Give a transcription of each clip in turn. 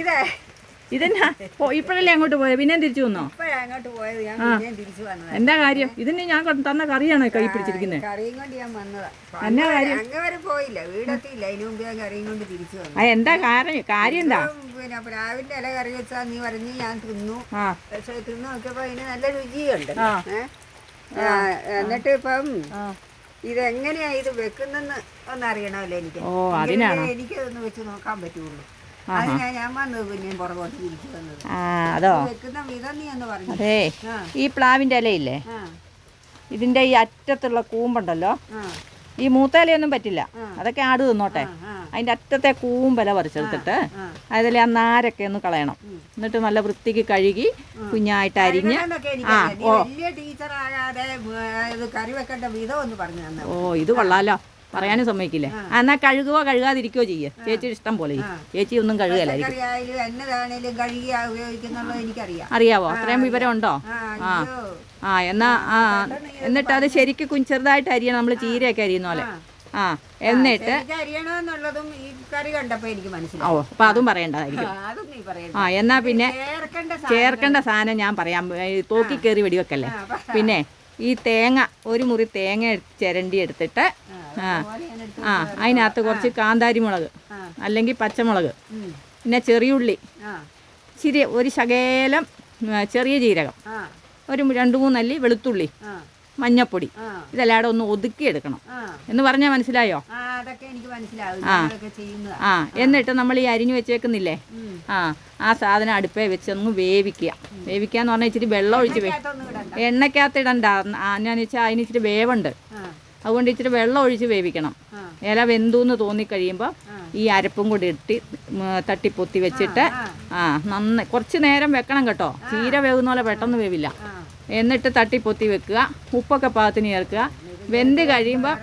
ഇതേ. ഇതെന്നാ? ഇപ്പോഴല്ലേ അങ്ങോട്ട് പോയത് പിന്നെ തിരിച്ചു വന്നോ? അങ്ങോട്ട് പോയത്. ഞാൻ തിരിച്ചു വന്നത്. എന്താ കാര്യം? ഇതിന് ഞാൻ തന്ന കറിയാണ് കൈ പിടിച്ചിരിക്കുന്നത് കറിയും കൊണ്ട് ഞാൻ വന്നതാ. എന്നാ കാര്യം? അങ്ങ് വരെ പോയില്ല. വീടെത്തിയില്ല. അതിനു മുമ്പ് ഞാൻ കറിയും കൊണ്ട് തിരിച്ചു വന്നു. എന്താ കാര്യം കാര്യം എന്താ? പിന്നെ പ്രാവിന്റെ ഇല കറി വെച്ചാ നീ പറഞ്ഞ് ഞാൻ തിന്നു. പക്ഷെ തിന്നു നോക്കിയപ്പോ അതിന് നല്ല രുചിയുണ്ട്. എന്നിട്ട് ഇപ്പം. ഇതെങ്ങനെയാ ഇത് വെക്കുന്നെന്ന് ഒന്നറിയണമല്ലോ എനിക്ക്. എനിക്കതൊന്ന് വെച്ച് നോക്കാൻ പറ്റുള്ളൂ. ആ അതോ? അതേ. ഈ പ്ലാവിന്റെ ഇലയില്ലേ? ആ. ഇതിന്റെ ഈ അറ്റത്തുള്ള കൂമ്പുണ്ടല്ലോ? ആ. ഈ മൂത്തയിലയൊന്നും പറ്റില്ല. അതൊക്കെ ആട് തിന്നോട്ടെ. അതിന്റെ അതിന്റെ അറ്റത്തെ കൂമ്പല പറിച്ചെടുത്തിട്ട് ആ. അതിൽ ആ നാരൊക്കെ ഒന്ന് കളയണം. എന്നിട്ട് നല്ല വൃത്തിക്ക് കഴുകി കുഞ്ഞായിട്ട് അരിഞ്ഞ് തന്നെ ഓ ഇത് കൊള്ളാലോ. പറയാനും സമ്മതിക്കില്ലേ. എന്നാ കഴുകുവോ കഴുകാതിരിക്കുകയോ ചെയ്യേ. ചേച്ചി ഇഷ്ടം പോലെ. ചേച്ചി ഒന്നും കഴുകലായിരിക്കും അറിയാവോ? അത്രയും വിവരം ഉണ്ടോ? ആ ആ. എന്നാ ആ എന്നിട്ട് അത് ശരിക്ക് കുഞ്ഞ് ചെറുതായിട്ട് അരിയണം. നമ്മൾ ചീരയൊക്കെ അരിയുന്ന പോലെ. ആ. എന്നിട്ട്? ഓ അപ്പൊ അതും പറയേണ്ടതായിരിക്കും. ആ, എന്നാ പിന്നെ ചേർക്കേണ്ട സാധനം. ഞാൻ പറയാം. തോക്കി കയറി വെടിവെക്കല്ലേ? പിന്നെ ഈ തേങ്ങ ഒരു മുറി തേങ്ങ ചിരണ്ടി എടുത്തിട്ട് ആ ആ അതിനകത്ത് കുറച്ച് കാന്താരി മുളക്. അല്ലെങ്കിൽ പച്ചമുളക്. പിന്നെ ചെറിയുള്ളി ഇച്ചിരി ഒരു ശകേലം ചെറിയ ജീരകം. ഒരു രണ്ട് മൂന്നല്ലി വെളുത്തുള്ളി മഞ്ഞപ്പൊടി. ഇതെല്ലാം ഒന്ന് ഒതുക്കി എടുക്കണം എന്ന് പറഞ്ഞാൽ മനസ്സിലായോ? ആ ആ. എന്നിട്ട് നമ്മൾ ഈ അരിഞ്ഞു വെച്ചേക്കുന്നില്ലേ? ആ ആ സാധനം അടുപ്പേ വെച്ചൊന്ന് വേവിക്കുക. വേവിക്കുക എന്ന് പറഞ്ഞാൽ ഇച്ചിരി വെള്ളം ഒഴിച്ച് ഇതിനകത്തൊന്നും ഇടണ്ട. ഞാൻ വെച്ചാൽ അതിന് ഇച്ചിരി വേവുണ്ട്. അതുകൊണ്ട് ഇച്ചിരി വെള്ളം ഒഴിച്ച് വേവിക്കണം. ഇല വെന്തുന്ന് തോന്നിക്കഴിയുമ്പോൾ കഴിയുമ്പോൾ ഈ അരപ്പും കൂടി ഇട്ടി തട്ടി പൊത്തി വെച്ചിട്ട് ആ. നന്നായി കുറച്ച് നേരം വെക്കണം കേട്ടോ. ചീര വേവുന്ന പോലെ പെട്ടെന്ന് വേവില്ല. എന്നിട്ട് തട്ടി പൊത്തി വെക്കുക. ഉപ്പൊക്കെ പാകത്തിന് ചേർക്കുക. വെന്ത് കഴിയുമ്പോൾ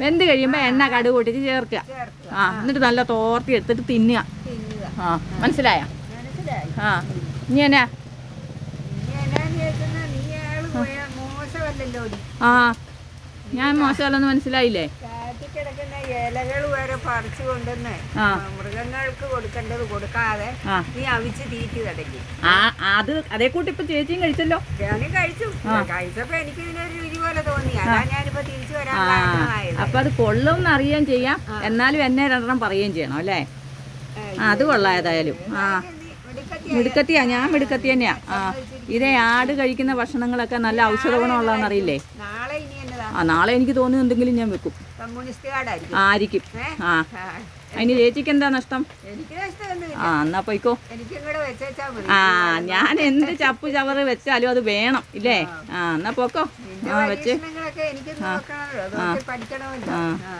വെന്ത് കഴിയുമ്പോൾ എണ്ണ കടുക് പൊട്ടിച്ച് ചേർക്കുക. ആ എന്നിട്ട് നല്ല തോർത്തി എടുത്തിട്ട് തിന്നുക. ആ മനസ്സിലായ? ആ. ഇനി എന്നാ. ആ. ഞാൻ മോശമല്ലെന്ന് മനസ്സിലായില്ലേ? കിടക്കുന്ന ഇലകൾ വരെ പറിച്ചു കൊണ്ടുവന്ന് മൃഗങ്ങൾക്ക് കൊടുക്കേണ്ടത് കൊടുക്കാതെ നീ അവിച്ച് തീറ്റി തടക്കി ആ അത് അതേ കൂട്ടി ഇപ്പൊ ചേച്ചിയും കഴിച്ചല്ലോ. ഞാനും കഴിച്ചു. കഴിച്ചപ്പോ എനിക്ക് ഇതിനൊരു രുചി പോലെ തോന്നി. അതാ ഞാനിപ്പോ തിരിച്ചു വരാൻ അപ്പം അത് കൊള്ളും അറിയുകയും ചെയ്യാം. എന്നാലും എന്നെ രണ്ടെണ്ണം പറയുകയും ചെയ്യണം അല്ലേ? അത് കൊള്ളാം ഏതായാലും ആ. മിടുക്കത്തിയാ ഞാൻ മിടുക്കത്തി തന്നെയാ ആ. ഇതേ ആട് കഴിക്കുന്ന ഭക്ഷണങ്ങളൊക്കെ നല്ല ഔഷധ ഗുണമുള്ളതെന്നറിയില്ലേ ആ നാളെ എനിക്ക് തോന്നുന്നു എന്തെങ്കിലും ഞാൻ വെക്കും. കമ്മ്യൂണിസ്റ്റ് ആയിരിക്കും? ആ. അതിന് ചേച്ചിക്ക് എന്താ നഷ്ടം? ആ എന്നാ പോയിക്കോ. ആ ഞാൻ എന്ത് ചപ്പു ചവറ് വെച്ചാലും അത് വേണം ഇല്ലേ? ആ. എന്നാ പോക്കോ. ആ വെച്ച്. ആ. ആ,